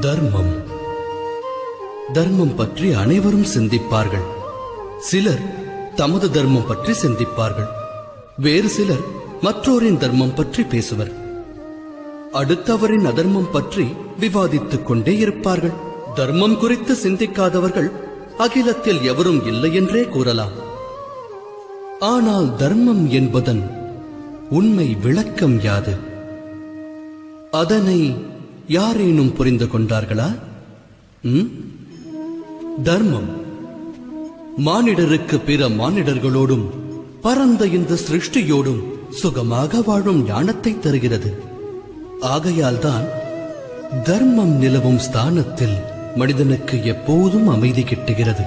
தர்மம். தர்மம் பற்றி அனைவரும் சிந்திப்பார்கள். சிலர் தமது தர்மம் பற்றி சிந்திப்பார்கள். வேறு சிலர் மற்றோரின் தர்மம் பற்றி பேசுவர். அடுத்தவரின் அதர்மம் பற்றி விவாதித்துக் கொண்டே இருப்பார்கள். தர்மம் குறித்து சிந்திக்காதவர்கள் அகிலத்தில் எவரும் இல்லை என்றே கூறலாம். ஆனால் தர்மம் என்பதன் உண்மை விளக்கம் யாது? அதனை யாரேனும் புரிந்து கொண்டார்களா? தர்மம். மானிடருக்கு பிற மானிடர்களோடும் பரந்த இந்த சிருஷ்டியோடும் சுகமாக வாழும் ஞானத்தை தருகிறது. ஆகையால்தான் தர்மம் நிலவும் ஸ்தானத்தில் மனிதனுக்கு எப்போதும் அமைதி கிட்டுகிறது.